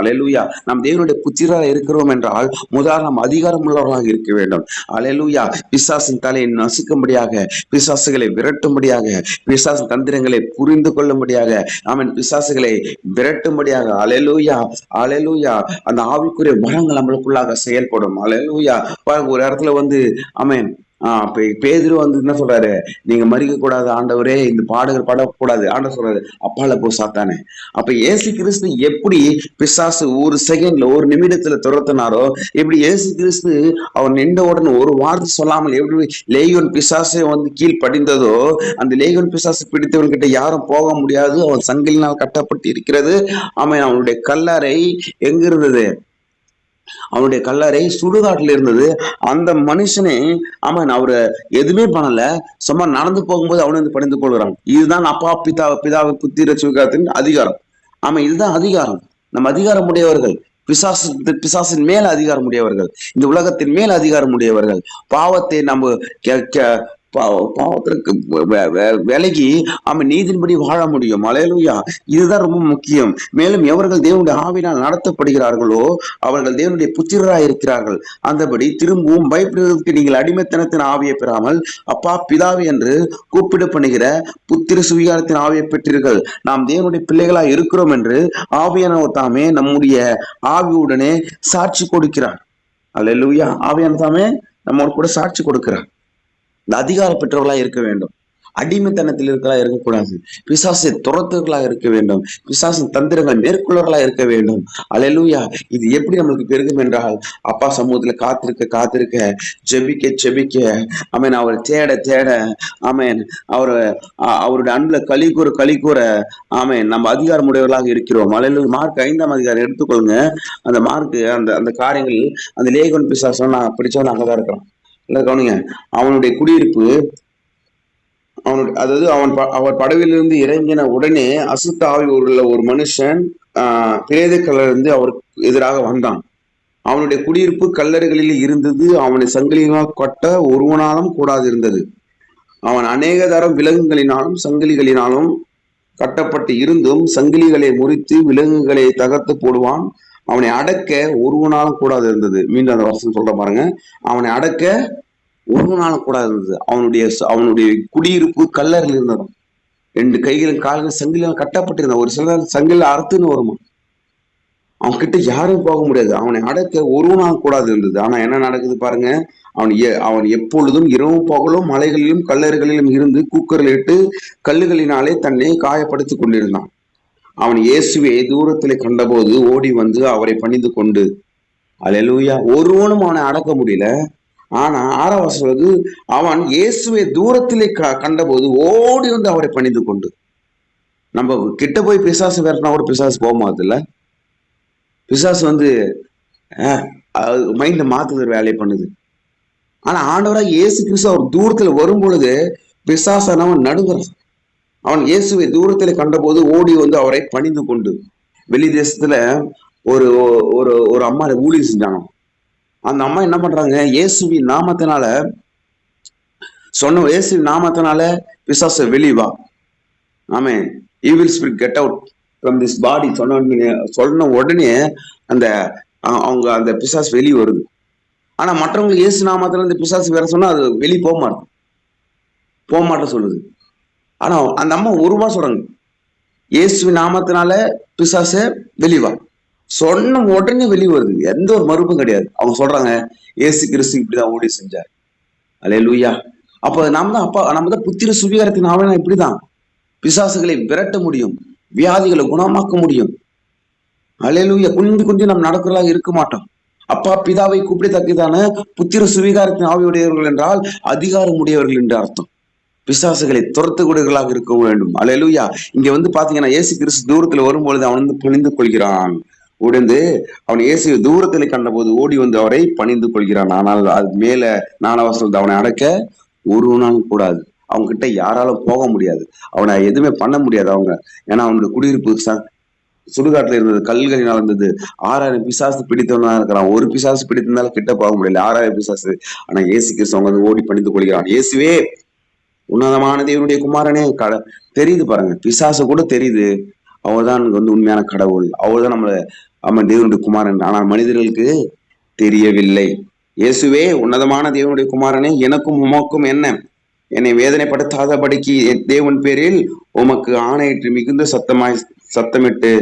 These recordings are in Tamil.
அலையலூயா நாம் தேவனுடைய புத்திராக இருக்கிறோம் என்றால் முதல் நாம் அதிகாரம் உள்ளவர்களாக இருக்க வேண்டும். அலையலூயா பிசாசின் தலையை நசுக்கும்படியாக பிசாசுகளை விரட்டும்படியாக பிசாசின் தந்திரங்களை புரிந்து கொள்ளும்படியாக ஆமென் பிசாசுகளை விரட்டும்படியாக. அலையலூயா அலையலூயா அந்த ஆவிக்குரிய மரங்கள் நம்மளுக்குள்ளாக செயல்படும். அலையலூயா ஒரு இடத்துல வந்து ஆமென் ஆஹ் பேதுரு வந்து என்ன சொல்றாரு? நீங்க மறிக்க கூடாது ஆண்டவரே இந்த பாடகர் படக்கூடாது. ஆண்டவர் சொல்றாரு அப்பால போ சாத்தானே. அப்ப ஏசு கிறிஸ்து எப்படி பிசாசு ஒரு செகண்ட்ல ஒரு நிமிடத்துல துரத்தினாரோ எப்படி ஏசு கிறிஸ்து அவர் நின்ற உடனே ஒரு வார்த்தை சொல்லாமல் எப்படி லேயோன் பிசாசே வந்து கீழ் படிந்ததோ அந்த லேயோன் பிசாசு பிடித்தவன் கிட்ட யாரும் போக முடியாது. அவன் சங்கிலினால் கட்டப்பட்டு இருக்கிறது அவன் அவனுடைய கல்லறை எங்க இருந்தது அவனுடைய கல்லறை சுடுகாட்டில் இருந்தது. அந்த மனுஷனே அவன் அவரை எதுவுமே பண்ணல. சும்மா நடந்து போகும்போது அவனு வந்து பணிந்து கொள்கிறான். இதுதான் அப்பா பிதா பிதாவை புத்திர சுகாத்தின் அதிகாரம். ஆமா இதுதான் அதிகாரம். நம்ம அதிகாரம் உடையவர்கள். பிசாசு பிசாசின் மேல் அதிகாரம் உடையவர்கள். இந்த உலகத்தின் மேல் அதிகாரம் உடையவர்கள். பாவத்தை நம்ம பாவத்திற்கு விலகி அவன் நீதின்படி வாழ முடியும். அலையலுயா. இதுதான் ரொம்ப முக்கியம். மேலும் எவர்கள் தேவனுடைய ஆவினால் நடத்தப்படுகிறார்களோ அவர்கள் தேவனுடைய புத்திரராய் இருக்கிறார்கள். அந்தபடி திரும்பவும் பயப்படுவதற்கு நீங்கள் அடிமைத்தனத்தின் ஆவியை பெறாமல் அப்பா பிதாவி என்று கூப்பிட பண்ணுகிற புத்திர சுவிகாரத்தின் ஆவியை பெற்றீர்கள். நாம் தேவனுடைய பிள்ளைகளாக இருக்கிறோம் என்று ஆவியானவர் தாமே நம்முடைய ஆவியுடனே சாட்சி கொடுக்கிறார். அல்லேலூயா ஆவியான தாமே நம்மோடு கூட சாட்சி கொடுக்கிறார். இந்த அதிகாரம் பெற்றவர்களாக இருக்க வேண்டும். அடிமைத்தனத்தில் இருக்கிறா இருக்கக்கூடாது. பிசாசை துரத்துகளா இருக்க வேண்டும். பிசாசின் தந்திரங்கள் மேற்கொள்ளவர்களா இருக்க வேண்டும். அலையலூயா இது எப்படி நம்மளுக்கு பெருகும் என்றால் அப்பா சமூகத்துல காத்திருக்க காத்திருக்க ஜெபிக்க ஜெபிக்க. ஆமென் அவரை தேட தேட. ஆமேன் அவர் அவருடைய அன்புல களி கூற களி கூற. ஆமென் நம்ம அதிகாரம் உடையவர்களாக இருக்கிறோம். அலையலூயா மார்க் ஐந்தாம் அதிகாரம் எடுத்துக்கொள்ளுங்க. அந்த மார்க் அந்த அந்த காரியங்கள் அந்த லேகன் பிசாசம் நான் பிடிச்சவன் அங்கதான் இருக்கிறான். இல்ல கவனிங்க. அவனுடைய குடியிருப்பு அவனுடைய அதாவது அவன் அவர் படவிலிருந்து இறங்கின உடனே அசுத்தாவி உள்ள ஒரு மனுஷன் ஆஹ் பிரேதக்கல்ல அவருக்கு எதிராக வந்தான். அவனுடைய குடியிருப்பு கல்லறைகளில் இருந்தது அவனை சங்கிலிகளால் கொட்ட ஒருவனாலும் கூடாது இருந்தது அவன் அநேக தரம் விலங்குகளினாலும் சங்கிலிகளினாலும் கட்டப்பட்டு இருந்தும் சங்கிலிகளை முறித்து விலங்குகளை தகர்த்து போடுவான். அவனை அடக்க ஒருவனாலும் கூடாது இருந்தது. மீண்டும் அந்த வருஷம் சொல்ற பாருங்க. அவனை அடக்க ஒருவனாலும் கூடாது இருந்தது. அவனுடைய அவனுடைய குடியிருப்பு கல்லறையில் இருந்தது. ரெண்டு கைகளும் கால்களும் சங்கிலும் கட்டப்பட்டிருந்தான். ஒரு சில சங்கில அறுத்துன்னு வருமா? அவன் கிட்ட யாரும் போக முடியாது. அவனை அடக்க ஒருவனாக கூடாது இருந்தது. ஆனா என்ன நடக்குது பாருங்க. அவன் எ- அவன் எப்பொழுதும் இரவும் பகலும் மலைகளிலும் கல்லறைகளிலும் இருந்து கூக்கரிலிட்டு கல்லுகளினாலே தன்னை காயப்படுத்திக் கொண்டிருந்தான். அவன் இயேசுவை தூரத்தில் கண்டபோது ஓடி வந்து அவரை பணிந்து கொண்டு அல்லேலூயா. ஒருவனும் அவனை அடக்க முடியல. ஆனா ஆறாவது அவன் இயேசுவை தூரத்திலே க- கண்டபோது ஓடி வந்து அவரை பணிந்து கொண்டு. நம்ம கிட்ட போய் பிசாசு விரட்டினா கூட பிசாசு போக மாட்டுல பிசாசு வந்து மைண்ட மாத்துகிற வேலையை பண்ணுது. ஆனா ஆண்டவராக இயேசு கிறிஸ்து அவர் தூரத்துல வரும் பொழுது பிசாசானவன் நடுங்குறான். அவன் இயேசுவை தூரத்தில் கண்டபோது ஓடி வந்து அவரை பணிந்து கொண்டு வெளி தேசத்துல ஒரு ஒரு ஒரு அம்மா ஊழி செஞ்சாங்க. அந்த அம்மா என்ன பண்றாங்க? இயேசுவின் நாமத்தினால சொன்ன இயேசுவின் நாமத்தினால பிசாச வெளிவா ஆமே evil spirit get out from this body சொன்ன சொன்ன உடனே அந்த அவங்க அந்த பிசாஸ் வெளியே வருது. ஆனா மற்றவங்களுக்கு இயேசு நாமத்துல இந்த பிசாசு வேற சொன்னா அது வெளியே போக மாட்டேன் போக மாட்டேன் சொல்லுது. ஆனா அந்த அம்மா உருவா சொல்றாங்க. இயேசு நாமத்தினால பிசாச வெளிவா சொன்ன உடனே வெளியே வருது. எந்த ஒரு மறுப்பும் கிடையாது. அவங்க சொல்றாங்க ஏசு கிறிஸ்து இப்படிதான் ஓடி செஞ்சார். அலே லூயா அப்போ நாம தான் அப்பா நம்ம தான் புத்திர சுவீகாரத்தின் ஆவணம் இப்படிதான். பிசாசுகளை விரட்ட முடியும். வியாதிகளை குணமாக்க முடியும். அலையலூயா குஞ்சு குஞ்சு நாம் நடக்கிறதாக இருக்க மாட்டோம். அப்பா பிதாவை கூப்பிட தக்கதான புத்திர சுவீகாரத்தின் ஆவியுடையவர்கள் என்றால் அதிகாரம் உடையவர்கள் என்று அர்த்தம். பிசாசுகளை துரத்துக்கூடியவர்களாக இருக்க வேண்டும். அலையலூயா இங்க வந்து பாத்தீங்கன்னா ஏசு கிறிஸ்து தூரத்துல வரும்பொழுது அவன் வந்து பணிந்து கொள்கிறான். உடைந்து அவன் இயேசு தூரத்தில் கண்டபோது ஓடி வந்து அவரை பணிந்து கொள்கிறான். ஆனால் அது மேல நானவசல் அவனை அடக்க ஒருவனாலும் கூடாது. அவங்க கிட்ட யாராலும் போக முடியாது. அவனை எதுவுமே பண்ண முடியாது அவங்க. ஏன்னா அவனுடைய குடியிருப்பு சுடுகாட்டுல இருந்தது கல்களினால் இருந்தது ஆறாயிரம் பிசாசு பிடித்தவனா இருக்கிறான். ஒரு பிசாசு பிடித்திருந்தாலும் கிட்ட போக முடியல. ஆறாயிரம் பிசாசு. ஆனா இயேசு கிறிஸ்து அவங்க வந்து ஓடி பணிந்து கொள்கிறான். இயேசுவே உன்னதமான தேவனுடைய குமாரனே கட தெரியுது பாருங்க. பிசாசு கூட தெரியுது. அவர்தான் வந்து உண்மையான கடவுள். அவர்தான் நம்மளை அவன் தேவனுடைய குமாரன். ஆனால் மனிதர்களுக்கு தெரியவில்லை. இயேசுவே உன்னதமான தேவனுடைய குமாரனே எனக்கும் உமக்கும் என்ன? என்னை வேதனைப்படுத்தாதபடிக்கு என் தேவன் பேரில் உமக்கு ஆணையிட்டு மிகுந்த சத்தமாய் சத்தமிட்டு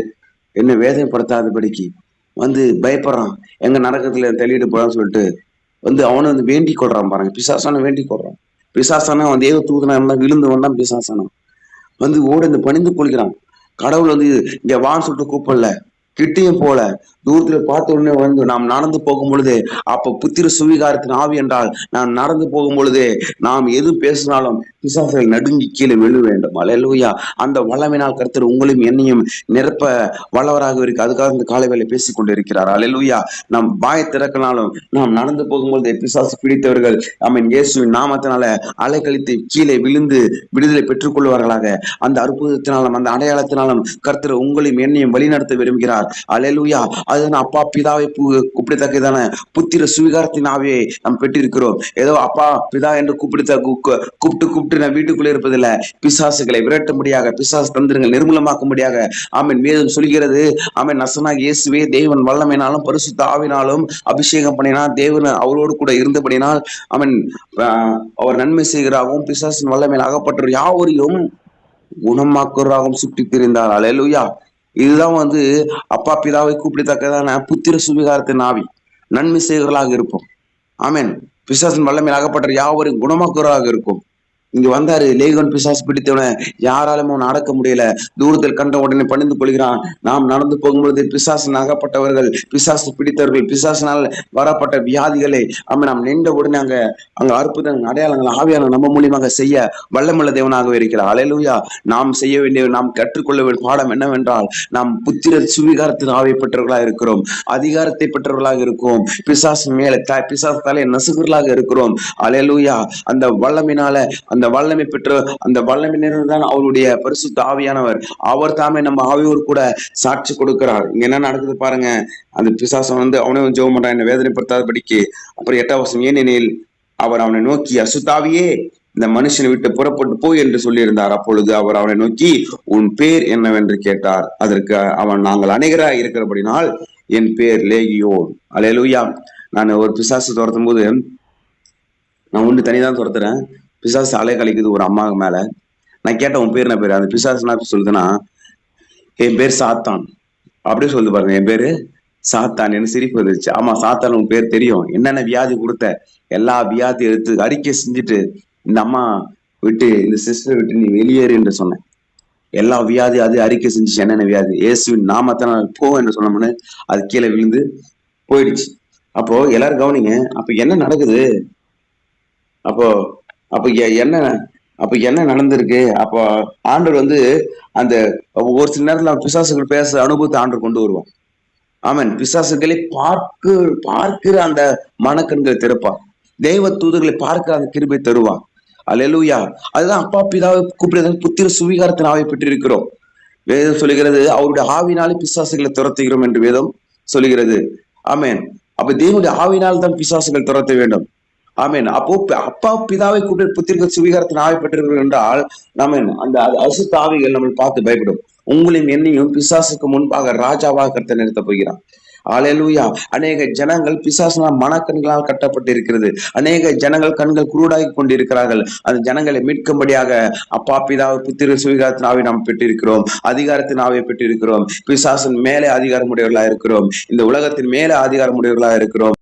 என்னை வேதனைப்படுத்தாதபடிக்கு வந்து பயப்படுறான். எங்க நரகத்துல தள்ளிட்டு போறான்னு சொல்லிட்டு வந்து அவனை வந்து வேண்டிக் கொள்றான் பாருங்க. பிசாசான வேண்டிக் கொள்றான். பிசாசான வந்து ஏதோ தூதனா விழுந்து வந்தான் பிசாசானம் வந்து ஓடி இந்த பணிந்து கொள்கிறான். கடவுள் வந்து இங்க வான்னு சொல்லிட்டு கூப்பிடல. கிட்டியும் போல. தூரத்துல பார்த்த உடனே வந்து நாம் நடந்து போகும் பொழுது அப்ப புத்திர சுவிகாரத்தின் ஆவி என்றால் நாம் நடந்து போகும் பொழுது நாம் எது பேசினாலும் பிசாசை நடுங்கி கீழே விழு வேண்டும். அலையலூயா அந்த வல்லமையினால் கருத்தர் உங்களையும் என்னையும் நிரப்ப வல்லவராக இருக்கு. அதுக்காக இந்த காலை வேலை பேசிக் கொண்டிருக்கிறார். அலையலூயா நாம் பாய திறக்கினாலும் நாம் நடந்து போகும்பொழுது பிசாசு பிடித்தவர்கள் ஆமீன் இயேசுவின் நாமத்தினால அலைக்கழித்து கீழே விழுந்து விடுதலை பெற்றுக் கொள்வார்களாக அந்த அற்புதத்தினாலும் அந்த அடையாளத்தினாலும் கருத்தர் உங்களையும் என்னையும் வழிநடத்த விரும்புகிறார். அலையலூயா அது அப்பா பிதாவை கூப்பிடத்தக்கதான. புத்திர சுவிகாரத்தின் நாம் பெற்றிருக்கிறோம். ஏதோ அப்பா பிதா என்று கூப்பிடுத்த கூப்பிட்டு கூப்பிட்டு நான் வீட்டுக்குள்ளே இருப்பதில்ல. பிசாசுகளை விரட்டும்படியாக பிசாசு தந்திரங்கள் நிர்மூலமாக்கும்படியாக ஆமென் வேதம் சொல்கிறது. ஆமென் நசனாக இயேசுவே தேவன் வல்லமைனாலும் பரிசு தாவினாலும் அபிஷேகம் பண்ணினால் தேவன் அவரோடு கூட இருந்தபடினால் அவன் அவர் நன்மை செய்கிறாகவும் பிசாசின் வல்லமையில் அகப்பட்டவர் யாவரையும் குணமாக்குறாகவும் சுற்றி திரிந்தார் அலையலுயா இதுதான் வந்து அப்பா பிதாவை கூப்பிடத்தக்கதான புத்திர சுவிகாரத்தின் ஆவி. நன்மை செய்கிறவர்களாக இருப்போம். ஆமேன். பிசாசின் வல்லமையில் அகப்பட்ட யாவரும் குணமாக்குறதாக இருக்கும். இங்க வந்தாரு லேகன் பிசாஸ் பிடித்தவன யாராலும் நடக்க முடியல. தூரத்தில் கண்ட உடனே பணிந்து கொள்கிறான். நாம் நடந்து போகும்பொழுது பிசாசு நகப்பட்டவர்கள் பிசாசு பிடித்தவர்கள் பிசாசினால் வரப்பட்ட வியாதிகளை ஆமென் நாம் நின்ற உடனே அங்க அங்க அற்புதங்கள் அடையாளங்கள் ஆவியான நம்ம மூலியமாக செய்ய வல்லமுள்ள தேவனாகவே இருக்கிறார். அலையலூயா நாம் செய்ய வேண்டிய நாம் கற்றுக்கொள்ள வேண்டிய பாடம் என்னவென்றால் நாம் புத்திர சுவிகாரத்தின் ஆவை பெற்றவர்களாக இருக்கிறோம். அதிகாரத்தை பெற்றவர்களாக இருக்கிறோம். பிசாசு மேல பிசாசு தலை நசுகர்களாக இருக்கிறோம். அலையலூயா அந்த வல்லமினால அந்த வல்லமை பெற்ற அந்த வல்லமை தான் அவருடைய பரிசு ஆவியானவர். அவர் தாமே நம்ம ஆவியோர் கூட சாட்சி கொடுக்கிறார். இங்க என்ன நடக்குது பாருங்க. அந்த பிசாசம் வந்து அவனே வந்து ஜெபம் பண்றான் என்ன வேதனைப்படுத்தாதபடிக்கு. அப்புறம் எட்டாம் வருஷம் ஏனெனில் அவர் அவனை நோக்கி அசுத்தாவியே இந்த மனுஷனை விட்டு புறப்பட்டு போய் என்று சொல்லியிருந்தார். அப்பொழுது அவர் அவனை நோக்கி உன் பேர் என்னவென்று கேட்டார். அதற்கு அவன் நாங்கள் அநேகராய் இருக்கிறபடினால் என் பேர் லேகியோன். அலையலூயா நான் ஒரு பிசாசு துரத்தும் போது நான் ஒன்று தனிதான் துரத்துறேன். பிசாசு அலை கழிக்குது ஒரு அம்மாவுக்கு மேல. நான் கேட்டேன் உன் பேர் என்ன பேர்? அந்த பிசாசுனா சொல்லுதுன்னா என் பேர் சாத்தான். அப்படியே சொல்லுது பாருங்க என் பேரு சாத்தான். என்ன சிரிப்பு வந்துச்சு ஆமா சாத்தான் உன் பேர் தெரியும். என்னென்ன வியாதி கொடுத்த? எல்லா வியாதி எடுத்து அறிக்கை செஞ்சுட்டு இந்த அம்மா விட்டு இந்த சிஸ்டர் விட்டு நீ வெளியேறு என்று சொன்னேன். எல்லா வியாதி அது அறிக்கை செஞ்சு என்னென்ன வியாதி? இயேசுவின் நாமத்தை நான் போ என்று சொன்னோம்னு அது கீழே விழுந்து போயிடுச்சு. அப்போ எல்லாரும் கவனிங்க அப்ப என்ன நடக்குது? அப்போ அப்போ என்ன அப்போ என்ன நடந்திருக்கு? அப்போ ஆண்டர் வந்து அந்த ஒரு சில நேரத்தில் பிசாசுகள் பேச அனுபவத்தை ஆண்டர் கொண்டு வருவான் ஆமன். பிசாசுகளை பார்க்க பார்க்கிற அந்த மனக்கண்களை திறப்பான் தெய்வ தூதர்களை பார்க்கிற அந்த கிருபை தருவான் அல்லேலூயா. அதுதான் அப்பா பிதாவை கூப்பிடுறது புத்திர சுவீகாரத்தின் ஆவை பெற்றிருக்கிறோம். வேதம் சொல்லுகிறது அவருடைய ஆவினாலே பிசாசுகளை துரத்துகிறோம் என்று வேதம் சொல்லுகிறது. ஆமேன். அப்ப தேவனுடைய ஆவினால் தான் பிசாசுகள் துரத்த வேண்டும். ஆமீன். அப்போ அப்பா பிதாவை கூட்டு புத்திரிக்க சுவீகாரத்தின் ஆவி என்றால் ஆமென் அந்த அசுத்த ஆவிகள் நம்ம பார்த்து பயப்படும். உங்களையும் என்னையும் பிசாசுக்கு முன்பாக ராஜாவாக கருத்தை நிறுத்த போகிறான் ஆலையலூயா அநேக ஜனங்கள் பிசாசனால் மனக்கண்களால் கட்டப்பட்டிருக்கிறது. அநேக ஜனங்கள் கண்கள் குருடாகி கொண்டிருக்கிறார்கள். அந்த ஜனங்களை மீட்கும்படியாக அப்பா பிதாவை புத்திர சுவிகாரத்தின் ஆவை நாம் பெற்றிருக்கிறோம். அதிகாரத்தின் ஆவை பெற்றிருக்கிறோம். பிசாசன் மேலே அதிகாரமுடையவர்களாக இருக்கிறோம் இந்த உலகத்தின் மேலே அதிகாரமுடையவர்களாக இருக்கிறோம்